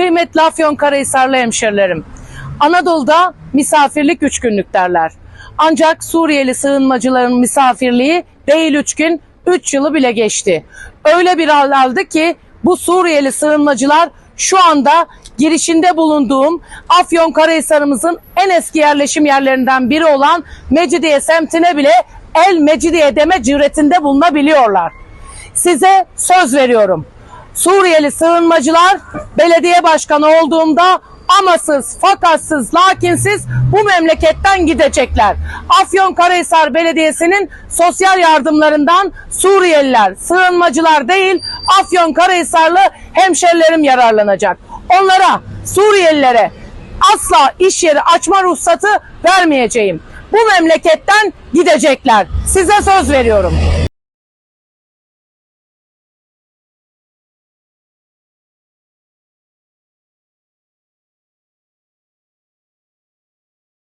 Kıymetli Afyonkarahisarlı hemşerilerim. Anadolu'da misafirlik üç günlük derler. Ancak Suriyeli sığınmacıların misafirliği değil üç gün, üç yılı bile geçti. Öyle bir hal aldı ki bu Suriyeli sığınmacılar şu anda girişinde bulunduğum Afyonkarahisar'ımızın en eski yerleşim yerlerinden biri olan Mecidiye semtine bile El Mecidiye deme cüretinde bulunabiliyorlar. Size söz veriyorum. Suriyeli sığınmacılar belediye başkanı olduğumda amasız, fakatsız, lakinsiz bu memleketten gidecekler. Afyonkarahisar Belediyesi'nin sosyal yardımlarından Suriyeliler, sığınmacılar değil Afyonkarahisarlı hemşerilerim yararlanacak. Onlara, Suriyelilere asla iş yeri açma ruhsatı vermeyeceğim. Bu memleketten gidecekler. Size söz veriyorum.